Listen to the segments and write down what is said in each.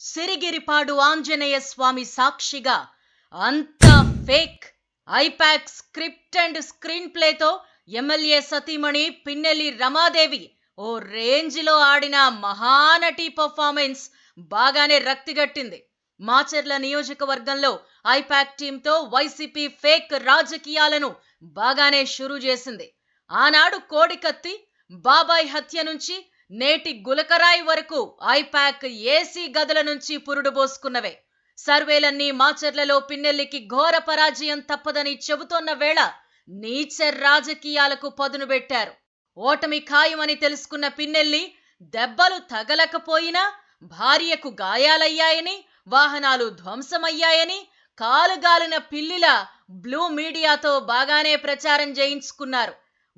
సిరిగిరిపాడు ఆంజనేయ స్వామి సాక్షిగా అంతా fake IPAC script and screen ప్లేతో MLA సతీమణి పిన్నెల్లి రమాదేవి ఓ రేంజ్లో ఆడిన మహానటి పర్ఫార్మెన్స్ బాగానే రక్తిగట్టింది మాచర్ల నియోజకవర్గంలో ఐపాక్ టీంతో వైసీపీ ఫేక్ రాజకీయాలను బాగానే షురూ చేసింది. ఆనాడు కోడికత్తి బాబాయ్ హత్య నుంచి నేటి గులకరాయి వరకు ఐపాక్ ఏసీ గదుల నుంచి పురుడు పోసుకున్నవే. సర్వేలన్నీ మాచర్లలో పిన్నెల్లికి ఘోర పరాజయం తప్పదని చెబుతోన్న వేళ నీచర్ రాజకీయాలకు పదును పెట్టారు. ఓటమి ఖాయమని తెలుసుకున్న పిన్నెల్లి దెబ్బలు తగలకపోయినా భార్యకు గాయాలయ్యాయని వాహనాలు ధ్వంసమయ్యాయని కాలుగాలిన పిల్లిల బ్లూ మీడియాతో బాగానే ప్రచారం చేయించుకున్నారు.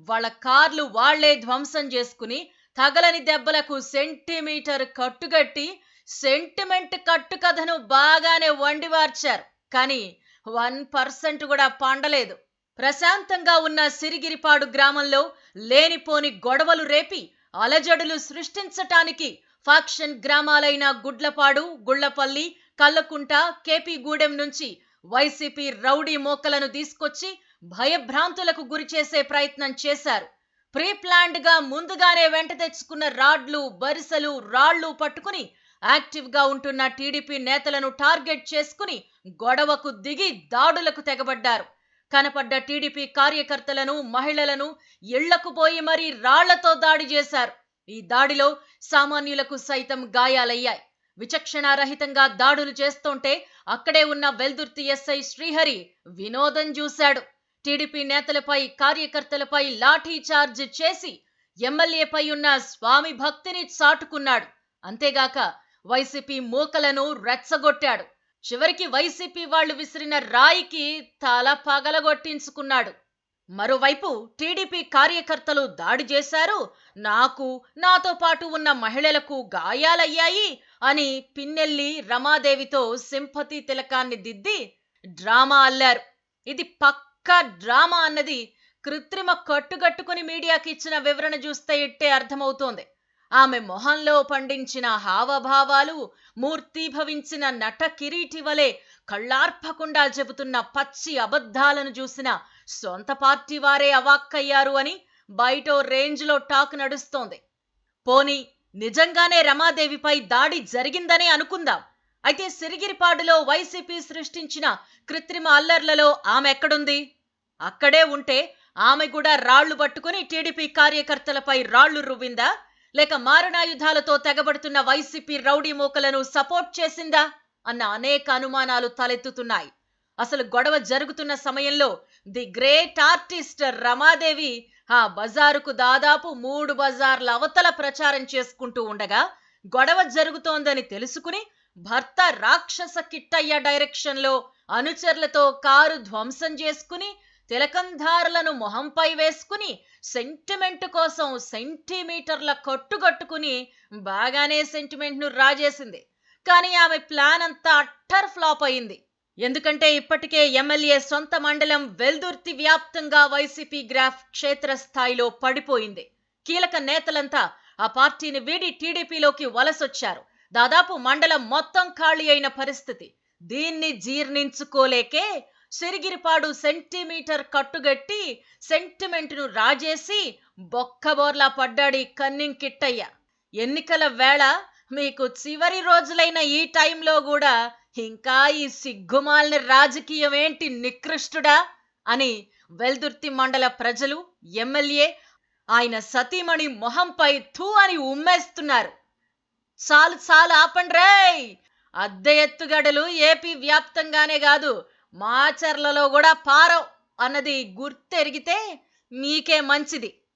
వాళ్ళ కార్లు వాళ్ళే ధ్వంసం చేసుకుని తగలని దెబ్బలకు సెంటీమీటర్ కట్టుగట్టి సెంటిమెంట్ కట్టుకథను బాగానే వండివార్చారు. కానీ వన్ పర్సెంట్ కూడా పండలేదు. ప్రశాంతంగా ఉన్న సిరిగిరిపాడు గ్రామంలో లేనిపోని గొడవలు రేపి అలజడులు సృష్టించటానికి ఫాక్షన్ గ్రామాలైన గుడ్లపాడు గుళ్ళపల్లి కల్లకుంట కేపీగూడెం నుంచి వైసీపీ రౌడీ మోకలను తీసుకొచ్చి భయభ్రాంతులకు గురిచేసే ప్రయత్నం చేశారు. ప్రీ ప్లాన్డ్గా ముందుగానే వెంట తెచ్చుకున్న రాడ్లు బరిసలు రాళ్ళు పట్టుకుని యాక్టివ్గా ఉంటున్న టీడీపీ నేతలను టార్గెట్ చేసుకుని గొడవకు దిగి దాడులకు తెగబడ్డారు. కనపడ్డ టీడీపీ కార్యకర్తలను మహిళలను ఇళ్ళకు పోయి మరీ రాళ్ళతో దాడి చేశారు. ఈ దాడిలో సామాన్యులకు సైతం గాయాలయ్యాయి. విచక్షణారహితంగా దాడులు చేస్తుంటే అక్కడే ఉన్న వెల్దుర్తి ఎస్ఐ శ్రీహరి వినోదం చూశాడు. టీడీపీ నేతలపై కార్యకర్తలపై లాఠీ చార్జ్ చేసి ఎమ్మెల్యేపై ఉన్న స్వామి భక్తిని చాటుకున్నాడు. అంతేగాక వైసీపీ మూకలను రెచ్చగొట్టాడు. చివరికి వైసీపీ వాళ్ళు విసిరిన రాయికి తల పగలగొట్టించుకున్నాడు. మరోవైపు టీడీపీ కార్యకర్తలు దాడి చేశారు. నాకు నాతో పాటు ఉన్న మహిళలకు గాయాలయ్యాయి అని పిన్నెల్లి రమాదేవితో సింపతి తిలకాన్ని దిద్ది డ్రామా అల్లారు. ఇది పక్క డ్రామా అన్నది కృత్రిమ కట్టుగట్టుకుని మీడియాకి ఇచ్చిన వివరణ చూస్తే ఇట్టే అర్థమవుతోంది. ఆమె మొహంలో పండించిన హావభావాలు మూర్తీభవించిన నట కిరీటి వలె కళ్ళార్పకుండా చెబుతున్న పచ్చి అబద్ధాలను చూసిన సొంత పార్టీ వారే అవాక్కయ్యారు అని బయటో రేంజ్లో టాక్ నడుస్తోంది. పోనీ నిజంగానే రమాదేవిపై దాడి జరిగిందనే అనుకుందాం. అయితే సిరిగిరిపాడులో వైసీపీ సృష్టించిన కృత్రిమ అల్లర్లలో ఆమె ఎక్కడుంది? అక్కడే ఉంటే ఆమె కూడా రాళ్ళు పట్టుకుని టీడీపీ కార్యకర్తలపై రాళ్ళు రువ్విందా? లేక మారణాయుధాలతో తెగబడుతున్న వైసీపీ రౌడీ మూకలను సపోర్ట్ చేసిందా? అన్న అనేక అనుమానాలు తలెత్తుతున్నాయి. అసలు గొడవ జరుగుతున్న సమయంలో ది గ్రేట్ ఆర్టిస్ట్ రమాదేవి ఆ బజారుకు దాదాపు మూడు బజార్ల అవతల ప్రచారం చేసుకుంటూ ఉండగా గొడవ జరుగుతోందని తెలుసుకుని భర్త రాక్షస కిట్టయ్య డైరెక్షన్లో అనుచరులతో కారు ధ్వంసం చేసుకుని తిలకంధారులను మొహంపై వేసుకుని సెంటిమెంట్ కోసం సెంటీమీటర్ల కట్టుగట్టుకుని బాగానే సెంటిమెంట్ను రాజేసింది. కానీ ఆమె ప్లాన్ అంతా అట్టర్ ఫ్లాప్ అయింది. ఎందుకంటే ఇప్పటికే ఎమ్మెల్యే సొంత మండలం వెల్దుర్తి వ్యాప్తంగా వైసీపీ గ్రాఫ్ క్షేత్రస్థాయిలో పడిపోయింది. కీలక నేతలంతా ఆ పార్టీని వీడి టీడీపీలోకి వలసొచ్చారు. దాదాపు మండలం మొత్తం ఖాళీ అయిన పరిస్థితి. దీన్ని జీర్ణించుకోలేకే సిరిగిరిపాడు సెంటీమీటర్ కట్టుగట్టి సెంటిమెంట్ను రాజేసి బొక్కబోర్లా పడ్డాడి కన్నింగ్ కిట్టయ్య ఎన్నికల వేళ మీకు చివరి రోజులైన ఈ టైంలో కూడా ఇంకా ఈ సిగ్గుమాలిన రాజకీయం ఏంటి నికృష్టుడా? అని వెల్దుర్తి మండల ప్రజలు ఎమ్మెల్యే ఆయన సతీమణి మొహంపై థూ అని ఉమ్మేస్తున్నారు. చాలు చాలు ఆపండి రేయ్ అద్దె ఎత్తుగడలు ఏపీ వ్యాప్తంగానే కాదు మాచర్లలో కూడా పారం అన్నది గుర్తెరిగితే మీకే మంచిది.